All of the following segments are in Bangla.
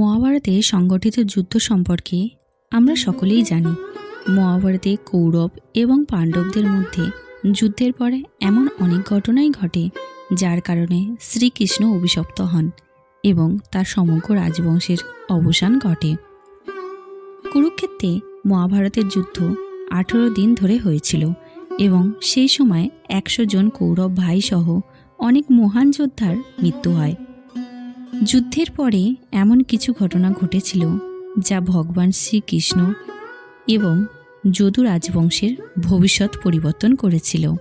মহাভারতে সংগঠিত যুদ্ধ সম্পর্কে আমরা সকলেই জানি। মহাভারতে কৌরব এবং পাণ্ডবদের মধ্যে যুদ্ধের পরে এমন অনেক ঘটনাই ঘটে, যার কারণে শ্রীকৃষ্ণ অভিশপ্ত হন এবং তার সমগ্র রাজবংশের অবসান ঘটে। কুরুক্ষেত্রে মহাভারতের যুদ্ধ আঠেরো দিন ধরে হয়েছিল এবং সেই সময় একশো জন কৌরব ভাইসহ অনেক মহান যোদ্ধার মৃত্যু হয়। যুদ্ধের পরে এমন কিছু ঘটনা ঘটেছিল যা ভগবান শ্রীকৃষ্ণ এবং যদু রাজবংশের ভবিষ্যৎ পরিবর্তন করেছিল।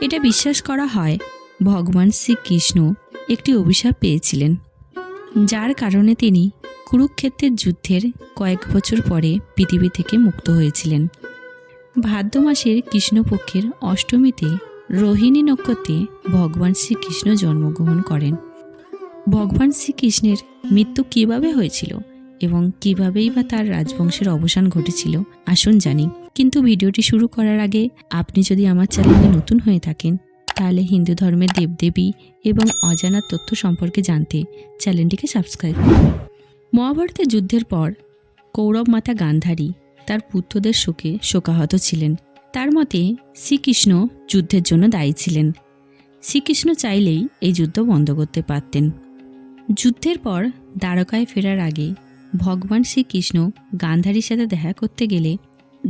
এটা বিশ্বাস করা হয় ভগবান শ্রীকৃষ্ণ একটি অভিশাপ পেয়েছিলেন, যার কারণে তিনি কুরুক্ষেত্রের যুদ্ধের কয়েক বছর পরে পৃথিবী থেকে মুক্ত হয়েছিলেন। ভাদ্র মাসের কৃষ্ণপক্ষের অষ্টমীতে রোহিণী নক্ষত্রে ভগবান শ্রীকৃষ্ণ জন্মগ্রহণ করেন। ভগবান শ্রীকৃষ্ণের মৃত্যু কীভাবে হয়েছিল এবং কিভাবেই বা তার রাজবংশের অবসান ঘটেছিল, আসুন জানি। কিন্তু ভিডিওটি শুরু করার আগে আপনি যদি আমার চ্যানেলে নতুন হয়ে থাকেন, তাহলে হিন্দু ধর্মের দেবদেবী এবং অজানা তথ্য সম্পর্কে জানতে চ্যানেলটিকে সাবস্ক্রাইব করুন। মহাভারতের যুদ্ধের পর কৌরব মাতা গান্ধারী তার পুত্রদের শোকে শোকাহত ছিলেন। তার মতে শ্রীকৃষ্ণ যুদ্ধের জন্য দায়ী ছিলেন। শ্রীকৃষ্ণ চাইলেই এই যুদ্ধ বন্ধ করতে পারতেন। যুদ্ধের পর দ্বারকায় ফেরার আগে ভগবান শ্রীকৃষ্ণ গান্ধারীর সাথে দেখা করতে গেলে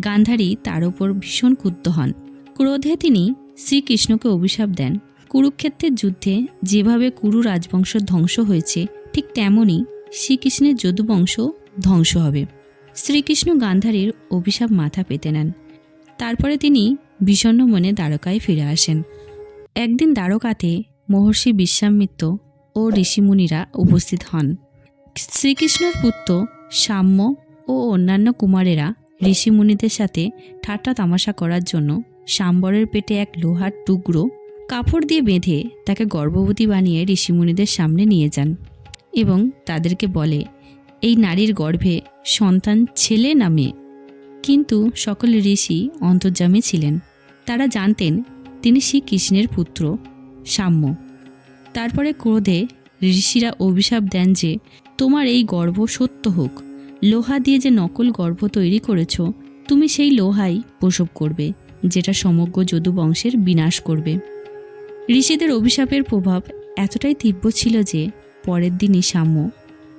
গান্ধারী তার ওপর ভীষণ ক্রুদ্ধ হন। ক্রোধে তিনি শ্রীকৃষ্ণকে অভিশাপ দেন। কুরুক্ষেত্রের যুদ্ধে যেভাবে কুরু রাজবংশ ধ্বংস হয়েছে, ঠিক তেমনই শ্রীকৃষ্ণের যদুবংশ ধ্বংস হবে। শ্রীকৃষ্ণ গান্ধারীর অভিশাপ মাথা পেতে নেন। তারপরে তিনি বিষণ্ণ মনে দ্বারকায় ফিরে আসেন। একদিন দ্বারকাতে মহর্ষি বিশ্বামিত্র ও ঋষিমুনিরা উপস্থিত হন। শ্রীকৃষ্ণর পুত্র সাম্য ও অন্যান্য কুমারেরা ঋষিমুনিদের সাথে ঠাট্টা তামাশা করার জন্য সাম্বরের পেটে এক লোহার টুকরো কাপড় দিয়ে বেঁধে তাকে গর্ভবতী বানিয়ে ঋষিমুনিদের সামনে নিয়ে যান এবং তাদেরকে বলে, এই নারীর গর্ভে সন্তান ছেলে না মেয়ে কিন্তু সকল ঋষি অন্তর্যামী ছিলেন। তারা জানতেন তিনি শ্রীকৃষ্ণের পুত্র সাম্য। তারপরে ক্রোধে ঋষিরা অভিশাপ দেন যে, তোমার এই গর্ভ সত্য হোক। লোহা দিয়ে যে নকল গর্ভ তৈরি করেছ, তুমি সেই লোহাই প্রসব করবে, যেটা সমগ্র যদু বংশের বিনাশ করবে। ঋষিদের অভিশাপের প্রভাব এতটাই তীব্র ছিল যে, পরের দিনই সাম্য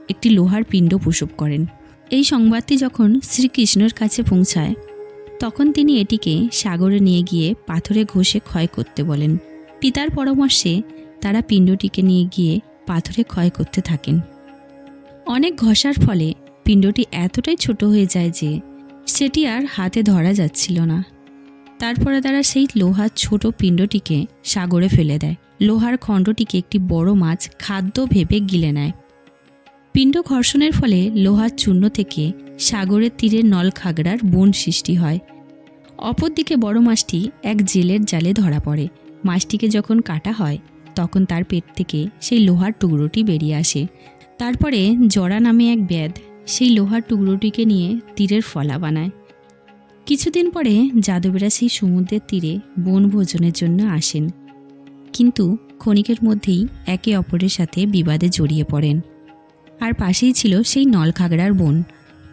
একটি লোহার পিণ্ড প্রসব করেন। এই সংবাদটি যখন শ্রীকৃষ্ণর কাছে পৌঁছায়, তখন তিনি এটিকে সাগরে নিয়ে গিয়ে পাথরে ঘষে ক্ষয় করতে বলেন। পিতার পরামর্শে তারা পিণ্ডটিকে নিয়ে গিয়ে পাথরে ক্ষয় করতে থাকেন। অনেক ঘষার ফলে পিণ্ডটি এতটাই ছোট হয়ে যায় যে সেটি আর হাতে ধরা যাচ্ছিল না। তারপরে তারা সেই লোহার ছোট পিণ্ডটিকে সাগরে ফেলে দেয়। লোহার খণ্ডটিকে একটি বড় মাছ খাদ্য ভেবে গিলে নেয়। পিণ্ড ঘর্ষণের ফলে লোহার চূর্ণ থেকে সাগরের তীরে নলখাগড়ার বন সৃষ্টি হয়। অপরদিকে বড় মাছটি এক জেলের জালে ধরা পড়ে। মাছটিকে যখন কাটা হয় তখন তার পেট থেকে সেই লোহার টুকরোটি বেরিয়ে আসে। তারপরে জরা নামে এক ব্যাধ সেই লোহার টুকরোটিকে নিয়ে তীরের ফলা বানায়। কিছুদিন পরে যাদবেরা সেই সমুদ্রের তীরে বনভোজনের জন্য আসেন। কিন্তু ক্ষণিকের মধ্যেই একে অপরের সাথে বিবাদে জড়িয়ে পড়েন। আর পাশেই ছিল সেই নলখাগড়ার বন।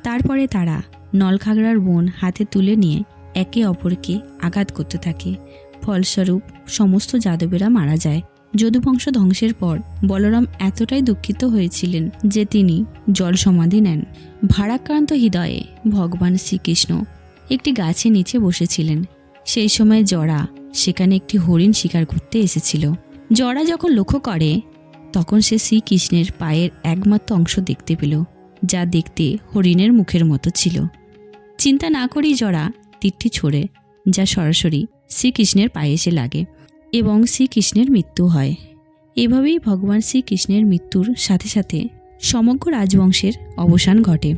তারপরে তারা নলখাগড়ার বন হাতে তুলে নিয়ে একে অপরকে আঘাত করতে থাকে। ফলস্বরূপ সমস্ত যাদবেরা মারা যায়। যদুবংশ ধ্বংসের পর বলরাম এতটাই দুঃখিত হয়েছিলেন যে তিনি জল সমাধি নেন। ভারাক্রান্ত হৃদয়ে ভগবান শ্রীকৃষ্ণ একটি গাছের নিচে বসেছিলেন। সেই সময় জরা সেখানে একটি হরিণ শিকার করতে এসেছিল। জরা যখন লক্ষ্য করে, তখন সে শ্রীকৃষ্ণের পায়ের একমাত্র অংশ দেখতে পেল, যা দেখতে হরিণের মুখের মতো ছিল। চিন্তা না করেই জরা তীরটি ছোড়ে, যা সরাসরি শ্রীকৃষ্ণের পায়ে এসে লাগে। এবং শ্রীকৃষ্ণের মৃত্যু হয়। এভাবেই ভগবান শ্রীকৃষ্ণের মৃত্যুর সাথে সাথে সমগ্র রাজবংশের অবসান ঘটে।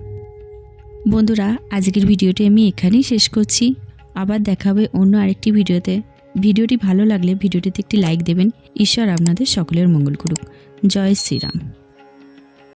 বন্ধুরা, আজকের ভিডিওটি আমি এখানেই শেষ করছি। আবার দেখাবে অন্য আরেকটি ভিডিওতে। ভিডিওটি ভালো লাগলে ভিডিওটিতে একটি লাইক দেবেন। ঈশ্বর আপনাদের সকলের মঙ্গল করুক। জয় শ্রীরাম।